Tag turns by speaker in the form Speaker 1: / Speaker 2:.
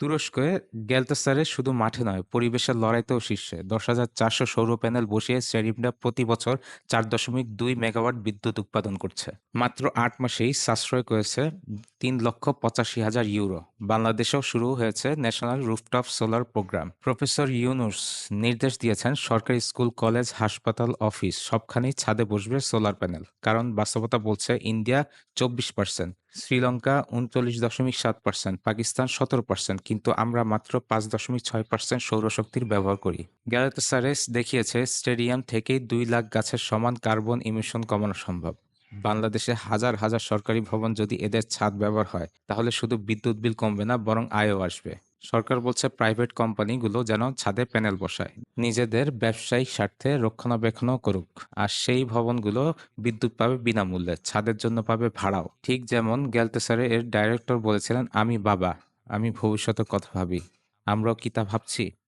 Speaker 1: তুরস্কে গ্যালতাসারে শুধু মাঠে নয়, পরিবেশের লড়াইতেও শীর্ষে। দশ হাজার চারশো সৌর প্যানেল বসিয়ে স্টেডিয়ামটা প্রতি বছর চার দশমিক দুই মেগাওয়াট বিদ্যুৎ উৎপাদন করছে। মাত্র আট মাসেই সাশ্রয় করেছে তিন লক্ষ পঁচাশি হাজার ইউরো। বাংলাদেশেও শুরু হয়েছে national rooftop solar program. Professor Yunus নির্দেশ দিয়েছেন সরকারি স্কুল, কলেজ, হাসপাতাল, অফিস সবখানেই ছাদে বসবে সোলার প্যানেল। কারণ বাস্তবতা বলছে ইন্ডিয়া চব্বিশ পার্সেন্ট শ্রীলঙ্কা উনচল্লিশ দশমিক সাত পার্সেন্ট পাকিস্তান সতেরো পার্সেন্ট কিন্তু আমরা মাত্র পাঁচ দশমিক ছয় পার্সেন্ট সৌরশক্তির ব্যবহার করি। গ্যালাতাসারেস দেখিয়েছে, স্টেডিয়াম থেকেই দুই লাখ গাছের সমান কার্বন ইমিশন কমানো সম্ভব। বাংলাদেশে হাজার হাজার সরকারি ভবন যদি এদের ছাদ ব্যবহার হয়, তাহলে শুধু বিদ্যুৎ বিল কমবে না, বরং আয়ও আসবে। সরকার বলছে প্রাইভেট কোম্পানিগুলো যেন ছাদে প্যানেল বসায়। নিজেদের ব্যবসায়িক স্বার্থে রক্ষণাবেক্ষণও করুক। আর সেই ভবনগুলো বিদ্যুৎ পাবে বিনামূল্যে, ছাদের জন্য পাবে ভাড়াও। ঠিক যেমন গ্যালতেসারে এর ডাইরেক্টর বলেছিলেন, আমি বাবা, আমি ভবিষ্যতের কথা ভাবি। আমরাও কি তা ভাবছি?